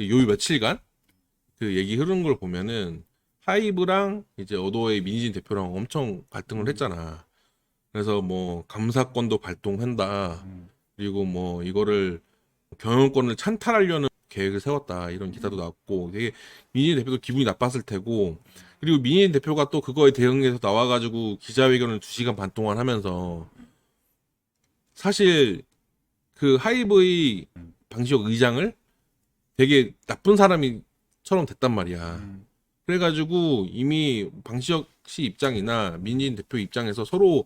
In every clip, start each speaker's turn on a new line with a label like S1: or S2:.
S1: 요 며칠간 그 얘기 흐르는 걸 보면은 하이브랑 이제 어도의 민진 대표랑 엄청 갈등을 했잖아. 그래서 뭐 감사권도 발동한다.
S2: 음.
S1: 그리고 뭐 이거를 경영권을 찬탈하려는 계획을 세웠다 이런 기사도 나왔고 되게 민진 대표도 기분이 나빴을 테고 그리고 민진 대표가 또 그거에 대응해서 나와가지고 기자회견을 2시간 반 동안 하면서 사실 그 하이브의 방시혁 의장을 되게 나쁜 사람이처럼 됐단 말이야.
S2: 음.
S1: 그래가지고 이미 방시혁 씨 입장이나 민진 대표 입장에서 서로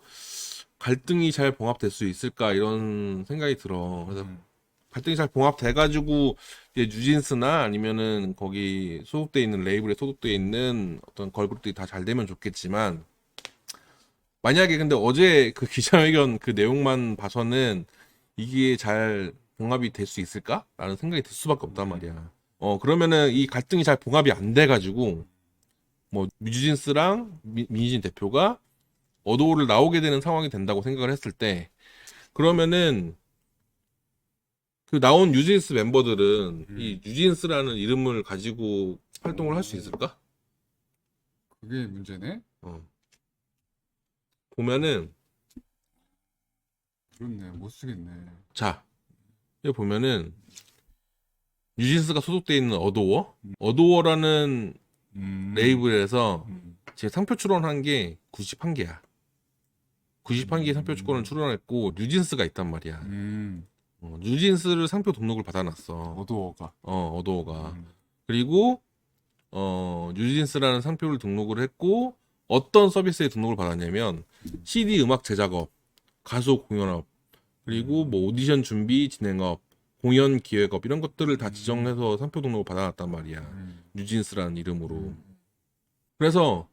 S1: 갈등이 잘 봉합될 수 있을까 이런 생각이 들어. 그래서
S2: 음.
S1: 갈등이 잘 봉합돼가지고 이제 뉴진스나 아니면은 거기 소속돼 있는 레이블에 소속돼 있는 어떤 걸그룹들이 다 잘 되면 좋겠지만 만약에 근데 어제 그 기자회견 그 내용만 봐서는 이게 잘 봉합이 될 수 있을까라는 생각이 들 수밖에 없단 말이야. 어 그러면은 이 갈등이 잘 봉합이 안 돼가지고 뭐 미- 민희진 대표가 어도를 나오게 되는 상황이 된다고 생각을 했을 때 그러면은 그 나온 뉴진스 멤버들은
S2: 음.
S1: 이 뉴진스라는 이름을 가지고 활동을 할 수 있을까?
S2: 그게 문제네.
S1: 어. 보면은
S2: 그렇네. 못 쓰겠네.
S1: 자 여기 보면은 뉴진스가 소속돼 있는 어도어 어도어라는
S2: 음.
S1: 레이블에서
S2: 음.
S1: 지금 상표 출원한 게 91개야. 91개 상표 출원을 출원했고 뉴진스가 있단 말이야.
S2: 음.
S1: 어, 뉴진스를 상표 등록을 받아놨어.
S2: 어도어가.
S1: 어, 어도어가.
S2: 음.
S1: 그리고 어, 뉴진스라는 상표를 등록을 했고 어떤 서비스에 등록을 받았냐면 CD 음악 제작업, 가수 공연업, 그리고 뭐 오디션 준비 진행업, 공연 기획업 이런 것들을 다 지정해서 상표 등록을 받아놨단 말이야.
S2: 음.
S1: 뉴진스라는 이름으로.
S2: 음.
S1: 그래서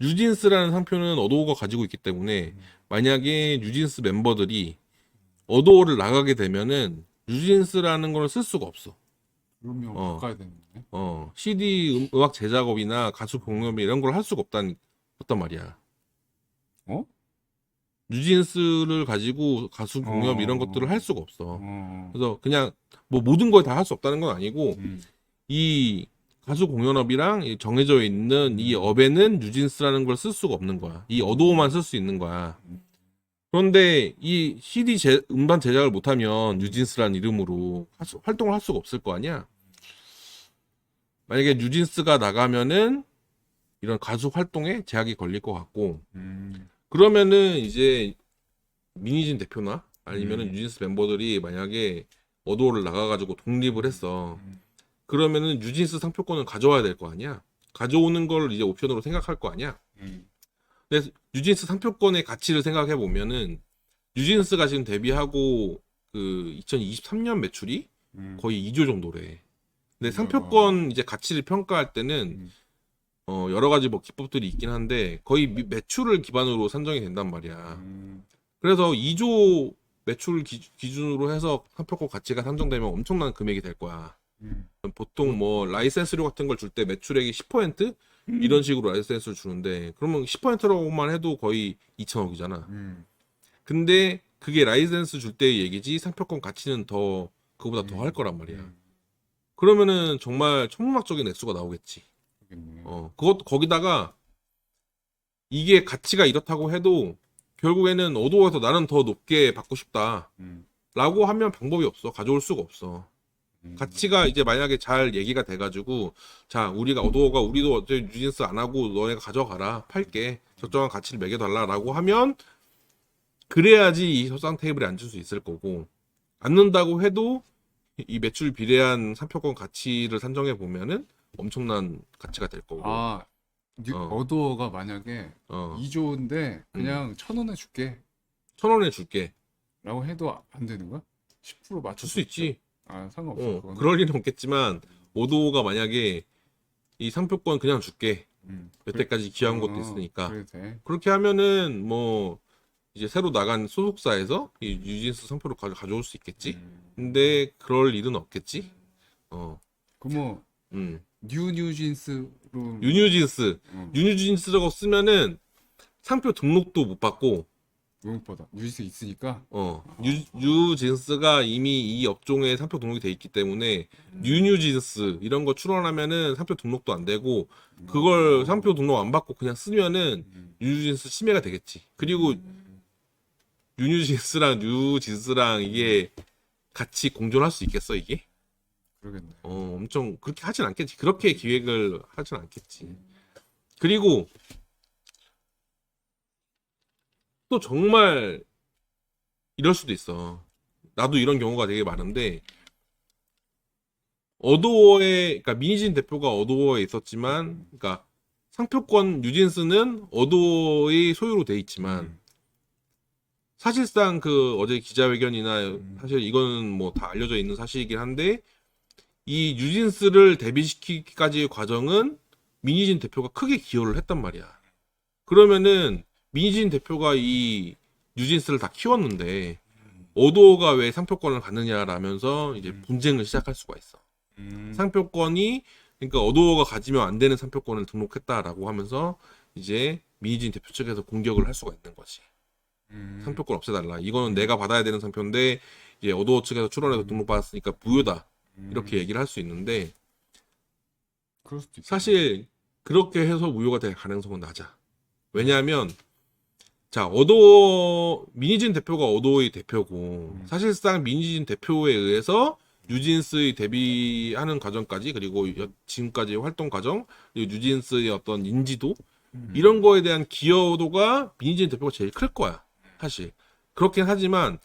S1: 뉴진스라는 상표는 어도어가 가지고 있기 때문에 만약에 뉴진스 멤버들이 어도어를 나가게 되면은 뉴진스라는 걸 쓸 수가 없어.
S2: 그러면
S1: 어.
S2: 바꿔야 되는.
S1: 어, CD 음, 악 제작업이나 가수 공연비 이런 걸 할 수가 없단, 없단 말이야.
S2: 어?
S1: 뉴진스를 가지고 가수 공연
S2: 어.
S1: 이런 것들을 할 수가 없어.
S2: 어.
S1: 그래서 그냥 뭐 모든 걸 다 할 수 없다는 건 아니고
S2: 음.
S1: 이 가수 공연업이랑 이 정해져 있는 이 업에는 뉴진스라는 걸 쓸 수가 없는 거야. 이 어도어만 쓸 수 있는 거야. 그런데 이 CD 제, 음반 제작을 못하면 뉴진스라는 이름으로 할 수- 활동을 할 수가 없을 거 아니야. 만약에 뉴진스가 나가면은 이런 가수 활동에 제약이 걸릴 것 같고
S2: 음.
S1: 그러면은 이제 민희진 대표나 아니면은
S2: 음.
S1: 뉴진스 멤버들이 만약에 어도어를 나가가지고 독립을 했어.
S2: 음.
S1: 그러면은 뉴진스 상표권을 가져와야 될 거 아니야. 가져오는 걸 이제 옵션으로 생각할 거 아니야.
S2: 음.
S1: 근데 뉴진스 상표권의 가치를 생각해 보면은 뉴진스가 지금 데뷔하고 그 2023년 매출이
S2: 음.
S1: 거의 2조 정도래. 근데
S2: 음.
S1: 상표권 이제 가치를 평가할 때는
S2: 음.
S1: 어 여러 가지 뭐 기법들이 있긴 한데 거의 미- 매출을 기반으로 산정이 된단 말이야.
S2: 음.
S1: 그래서 2조 매출 기, 기준으로 해서 상표권 가치가 산정되면 엄청난 금액이 될 거야.
S2: 음.
S1: 보통 뭐 라이센스료 같은 걸 줄 때 매출액이 10% 이런 식으로 라이센스를 주는데 그러면 10%라고만 해도 거의 2천억이잖아.
S2: 음.
S1: 근데 그게 라이센스 줄 때의 얘기지 상표권 가치는 더 그거보다 더 할 거란 말이야.
S2: 음.
S1: 그러면은 정말 천문학적인 액수가 나오겠지. 어, 그것 거기다가 이게 가치가 이렇다고 해도 결국에는 어도어에서 나는 더 높게 받고 싶다.
S2: 음.
S1: 라고 하면 방법이 없어. 가져올 수가 없어.
S2: 음.
S1: 가치가 이제 만약에 잘 얘기가 돼가지고 자 우리가 어도어가 우리도 어째 뉴진스 안 하고 너네가 가져가라 팔게 적정한 가치를 매겨달라라고 하면 그래야지 이 협상 테이블에 앉을 수 있을 거고 앉는다고 해도 이 매출 비례한 상표권 가치를 산정해 보면은 엄청난 가치가 될 거고
S2: 아, 뉴,
S1: 어.
S2: 어도어가 만약에
S1: 어,
S2: 2조인데 그냥 천 원에 줄게
S1: 천 원에 줄게
S2: 라고 해도 안 되는 거야? 10% 맞출
S1: 줄 수 있지
S2: 아, 상관없어.
S1: 어. 그럴 일은 없겠지만 오도어가 만약에 이 상표권 그냥 줄게
S2: 음.
S1: 여태까지 기여한 것도
S2: 어,
S1: 있으니까
S2: 그래도 돼.
S1: 그렇게 하면은 뭐 이제 새로 나간 소속사에서 이 뉴진스 상표를 가, 가져올 수 있겠지.
S2: 음.
S1: 근데 그럴 일은 없겠지. 어,
S2: 그뭐
S1: 음.
S2: 뉴뉴진스로
S1: 유뉴진스,
S2: 어.
S1: 유뉴진스라고 쓰면은 상표 등록도 못 받고
S2: 무용보다 뉴진스 있으니까
S1: 어, 뉴, 뉴진스가 이미 이 업종에 상표 등록이 돼 있기 때문에 뉴뉴진스 이런 거 출원하면은 상표 등록도 안 되고 그걸 상표 등록 안 받고 그냥 쓰면은
S2: 음.
S1: 뉴뉴진스 침해가 되겠지. 그리고 뉴뉴진스랑 뉴진스랑 이게 같이 공존할 수 있겠어 이게?
S2: 그러겠네.
S1: 어, 엄청 그렇게 하진 않겠지. 그렇게 기획을 하진 않겠지. 그리고 또 정말 이럴 수도 있어. 나도 이런 경우가 되게 많은데 어도어에 그러니까 미니진 대표가 어도어에 있었지만 그러니까 상표권 뉴진스는 어도어의 소유로 돼 있지만
S2: 음.
S1: 사실상 그 어제 기자회견이나
S2: 음.
S1: 사실 이거는 뭐 다 알려져 있는 사실이긴 한데 이 뉴진스를 데뷔시키기까지의 과정은 미니진 대표가 크게 기여를 했단 말이야. 그러면은 미니진 대표가 이 뉴진스를 다 키웠는데 어도어가 왜 상표권을 갖느냐라면서 이제
S2: 음.
S1: 분쟁을 시작할 수가 있어.
S2: 음.
S1: 상표권이 그러니까 어도어가 가지면 안 되는 상표권을 등록했다라고 하면서 이제 미니진 대표 측에서 공격을 할 수가 있는 거지.
S2: 음.
S1: 상표권 없애달라. 이거는 내가 받아야 되는 상표인데 이제 어도어 측에서 출원해서
S2: 음.
S1: 등록받았으니까 무효다.
S2: 음.
S1: 이렇게 얘기를 할 수 있는데. 사실 그렇게 해서 무효가 될 가능성은 낮아. 왜냐하면 자 어도어 미니진 대표가 어도어의 대표고
S2: 음.
S1: 사실상 미니진 대표에 의해서 뉴진스의 데뷔하는 과정까지 그리고 여- 지금까지 활동 과정 그리고 뉴진스의 어떤 인지도
S2: 음.
S1: 이런 거에 대한 기여도가 미니진 대표가 제일 클 거야. 사실 그렇긴 하지만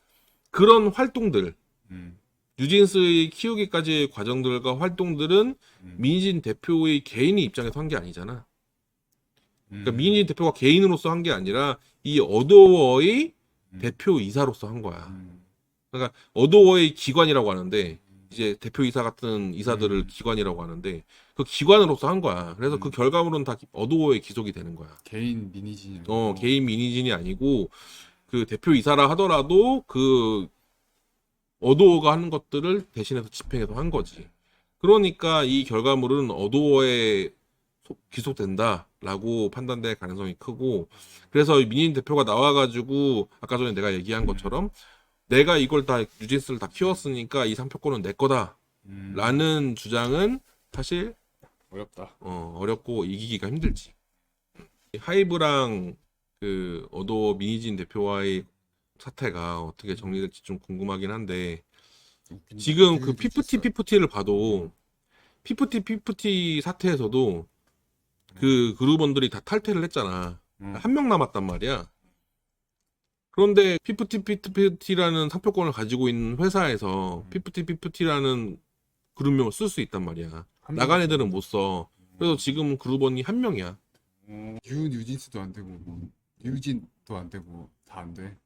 S1: 그런 활동들
S2: 음.
S1: 뉴진스의 키우기까지의 과정들과 활동들은
S2: 음.
S1: 민진 대표의 개인의 입장에서 한 게 아니잖아. 그러니까
S2: 음.
S1: 민진 대표가 개인으로서 한 게 아니라 이 어도어의
S2: 음.
S1: 대표 이사로서 한 거야.
S2: 음.
S1: 어도어의 기관이라고 하는데 이제 대표 이사 같은 이사들을
S2: 음.
S1: 기관이라고 하는데 그 기관으로서 한 거야. 그래서 그
S2: 음.
S1: 결과물은 다 어도어에 기속이 되는 거야.
S2: 개인 미니진이
S1: 어, 개인 미니진이 아니고 그 대표 이사라 하더라도 그 어도어가 하는 것들을 대신해서 집행해서 한 거지. 그러니까 이 결과물은 어도어에 소- 기속된다라고 판단될 가능성이 크고 그래서 민인 대표가 나와가지고 아까 전에 내가 얘기한 것처럼 내가 이걸 다 뉴진스를 다 키웠으니까 이 상표권은 내 거다라는
S2: 음.
S1: 주장은 사실
S2: 어렵다.
S1: 어, 어렵고 이기기가 힘들지. 하이브랑 그 어도 미니진 대표와의 사태가 어떻게 정리될지 좀 궁금하긴 한데 지금 그 피프티. 피프티를 봐도 피프티 피프티 사태에서도 그 그룹원들이 다 탈퇴를 했잖아.
S2: 음.
S1: 한 명 남았단 말이야. 그런데 피프티 피프티라는 상표권을 가지고 있는 회사에서
S2: 음.
S1: 피프티 피프티라는 그룹명을 쓸 수 있단 말이야.
S2: 한
S1: 나간
S2: 명.
S1: 애들은 못 써. 그래서 지금 그룹원이 한 명이야.
S2: 어, 뉴 뉴진스도 안 되고 뭐 뉴진도 안 되고 다 안 돼.